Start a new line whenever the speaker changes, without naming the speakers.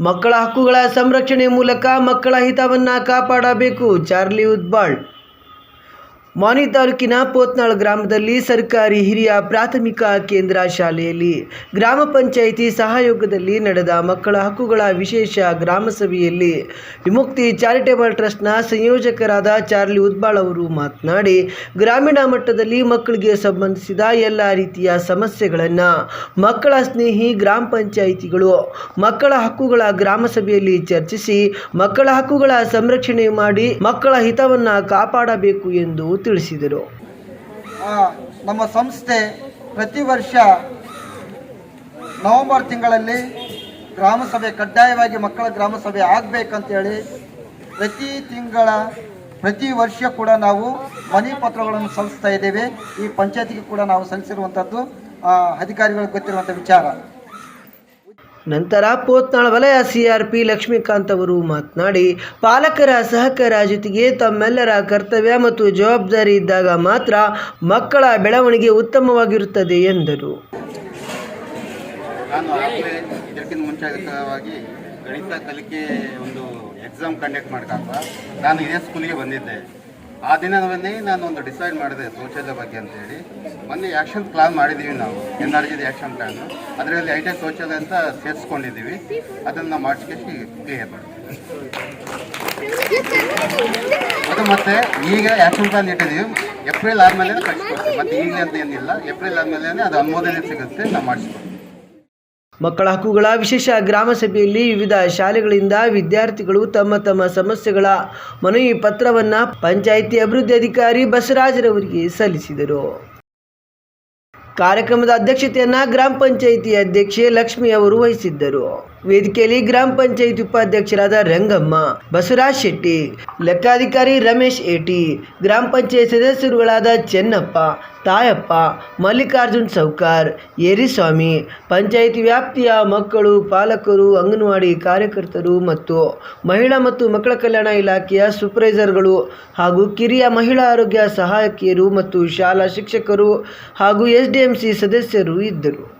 ಮಕ್ಕಳ ಹಕ್ಕುಗಳ ಸಂರಕ್ಷಣೆ ಮೂಲಕ ಮಕ್ಕಳ ಹಿತವನ್ನ ಕಾಪಾಡಬೇಕು. ಚಾರ್ಲಿ ಉದ್ಬಾಳ್ ಮಾನಿ ತಾಲೂಕಿನ ಪೋತ್ನಾಳ್ ಗ್ರಾಮದಲ್ಲಿ ಸರ್ಕಾರಿ ಹಿರಿಯ ಪ್ರಾಥಮಿಕ ಕೇಂದ್ರ ಶಾಲೆಯಲ್ಲಿ ಗ್ರಾಮ ಪಂಚಾಯಿತಿ ಸಹಯೋಗದಲ್ಲಿ ನಡೆದ ಮಕ್ಕಳ ಹಕ್ಕುಗಳ ವಿಶೇಷ ಗ್ರಾಮ ಸಭೆಯಲ್ಲಿ ವಿಮುಕ್ತಿ ಚಾರಿಟೇಬಲ್ ಟ್ರಸ್ಟ್ನ ಸಂಯೋಜಕರಾದ ಚಾರ್ಲಿ ಉದ್ಬಾಳ್ ಅವರು ಮಾತನಾಡಿ, ಗ್ರಾಮೀಣ ಮಟ್ಟದಲ್ಲಿ ಮಕ್ಕಳಿಗೆ ಸಂಬಂಧಿಸಿದ ಎಲ್ಲ ರೀತಿಯ ಸಮಸ್ಯೆಗಳನ್ನು ಮಕ್ಕಳ ಸ್ನೇಹಿ ಗ್ರಾಮ ಪಂಚಾಯಿತಿಗಳು ಮಕ್ಕಳ ಹಕ್ಕುಗಳ ಗ್ರಾಮ ಸಭೆಯಲ್ಲಿ ಚರ್ಚಿಸಿ, ಮಕ್ಕಳ ಹಕ್ಕುಗಳ ಸಂರಕ್ಷಣೆ ಮಾಡಿ ಮಕ್ಕಳ ಹಿತವನ್ನು ಕಾಪಾಡಬೇಕು ಎಂದು ತಿಳಿಸಿದರು.
ನಮ್ಮ ಸಂಸ್ಥೆ ಪ್ರತಿ ವರ್ಷ ನವೆಂಬರ್ ತಿಂಗಳಲ್ಲಿ ಗ್ರಾಮ ಸಭೆ ಕಡ್ಡಾಯವಾಗಿ ಮಕ್ಕಳ ಗ್ರಾಮ ಸಭೆ ಆಗಬೇಕಂತೇಳಿ ಪ್ರತಿ ತಿಂಗಳ, ಪ್ರತಿ ವರ್ಷ ಕೂಡ ನಾವು ಮನೆ ಪತ್ರಗಳನ್ನು ಸಲ್ಲಿಸ್ತಾ ಇದ್ದೇವೆ. ಈ ಪಂಚಾಯತಿಗೆ ಕೂಡ ನಾವು ಸಲ್ಲಿಸಿರುವಂಥದ್ದು ಅಧಿಕಾರಿಗಳಿಗೆ ಗೊತ್ತಿರುವಂಥ ವಿಚಾರ.
ನಂತರ ಪೋತ್ನಾಳ ವಲಯ ಸಿಆರ್ಪಿ ಲಕ್ಷ್ಮೀಕಾಂತ್ ಅವರು ಮಾತನಾಡಿ, ಪಾಲಕರ ಸಹಕಾರ ಜೊತೆಗೆ ತಮ್ಮೆಲ್ಲರ ಕರ್ತವ್ಯ ಮತ್ತು ಜವಾಬ್ದಾರಿ ಇದ್ದಾಗ ಮಾತ್ರ ಮಕ್ಕಳ ಬೆಳವಣಿಗೆ ಉತ್ತಮವಾಗಿರುತ್ತದೆ ಎಂದರು.
ಗಣಿತ ಕಲಿಕೆ ಒಂದು ಎಕ್ಸಾಮ್ ಕಂಡಕ್ಟ್ ಮಾಡ್ಕಪ್ಪ ನಾನು ಇದೇ ಸ್ಕೂಲಿಗೆ ಬಂದಿದ್ದೆ. ಆ ದಿನವನ್ನೇ ನಾನು ಒಂದು ಡಿಸೈಡ್ ಮಾಡಿದೆ ಶೌಚಾಲಯ ಬಗ್ಗೆ ಅಂತೇಳಿ. ಮೊನ್ನೆ ಆ್ಯಕ್ಷನ್ ಪ್ಲಾನ್ ಮಾಡಿದ್ದೀವಿ ನಾವು ಎನ್ ಆರ್ ಜಿದ ಆ್ಯಕ್ಷನ್ ಪ್ಲಾನು ಅದರಲ್ಲಿ ಐಟೆ ಶೌಚಾಲಯ ಅಂತ ಸೇರಿಸ್ಕೊಂಡಿದ್ದೀವಿ ಅದನ್ನು ಮಾಡಿಸ್ಕೊಂಡು ಕ್ಲಿಯರ್ ಮಾಡ್ತೀವಿ. ಅದು ಮತ್ತೆ ಈಗ ಆ್ಯಕ್ಷನ್ ಪ್ಲಾನ್ ಇಟ್ಟಿದ್ದೀವಿ ಏಪ್ರಿಲ್ ಆದಮೇಲೆ ಕಳಿಸ್ಕೊಡ್ತೀವಿ ಮತ್ತೆ ಈಗಲೇ ಅಂತ ಏನಿಲ್ಲ. ಏಪ್ರಿಲ್ ಆದಮೇಲೆ ಅದು ಅನುಮೋದನೆ ಸಿಗುತ್ತೆ, ನಾವು ಮಾಡಿಸ್ಕೊಡ್ತೀವಿ.
ಮಕ್ಕಳ ಹಕ್ಕುಗಳ ವಿಶೇಷ ಗ್ರಾಮ ಸಭೆಯಲ್ಲಿ ವಿವಿಧ ಶಾಲೆಗಳಿಂದ ವಿದ್ಯಾರ್ಥಿಗಳು ತಮ್ಮ ತಮ್ಮ ಸಮಸ್ಯೆಗಳ ಮನವಿ ಪತ್ರವನ್ನು ಪಂಚಾಯಿತಿ ಅಭಿವೃದ್ಧಿ ಅಧಿಕಾರಿ ಬಸವರಾಜರವರಿಗೆ ಸಲ್ಲಿಸಿದರು. ಕಾರ್ಯಕ್ರಮದ ಅಧ್ಯಕ್ಷತೆಯನ್ನ ಗ್ರಾಮ ಪಂಚಾಯಿತಿ ಅಧ್ಯಕ್ಷೆ ಲಕ್ಷ್ಮಿ ಅವರು ವಹಿಸಿದ್ದರು. ವೇದಿಕೆಯಲ್ಲಿ ಗ್ರಾಮ ಪಂಚಾಯಿತಿ ಉಪಾಧ್ಯಕ್ಷರಾದ ರಂಗಮ್ಮ, ಬಸವರಾಜ್ ಶೆಟ್ಟಿ, ಲೆಕ್ಕಾಧಿಕಾರಿ ರಮೇಶ್ ಏಟಿ, ಗ್ರಾಮ ಪಂಚಾಯತ್ ಸದಸ್ಯರುಗಳಾದ ಚೆನ್ನಪ್ಪ, ತಾಯಪ್ಪ, ಮಲ್ಲಿಕಾರ್ಜುನ್ ಸೌಕಾರ್, ಏರಿಸ್ವಾಮಿ, ಪಂಚಾಯಿತಿ ವ್ಯಾಪ್ತಿಯ ಮಕ್ಕಳು, ಪಾಲಕರು, ಅಂಗನವಾಡಿ ಕಾರ್ಯಕರ್ತರು ಮತ್ತು ಮಹಿಳಾ ಮತ್ತು ಮಕ್ಕಳ ಕಲ್ಯಾಣ ಇಲಾಖೆಯ ಸೂಪರ್ವೈಸರ್ಗಳು ಹಾಗೂ ಕಿರಿಯ ಮಹಿಳಾ ಆರೋಗ್ಯ ಸಹಾಯಕಿಯರು ಮತ್ತು ಶಾಲಾ ಶಿಕ್ಷಕರು ಹಾಗೂ ಎಸ್ ಡಿ ಸಿ ಸದಸ್ಯರು ಇದ್ದರು.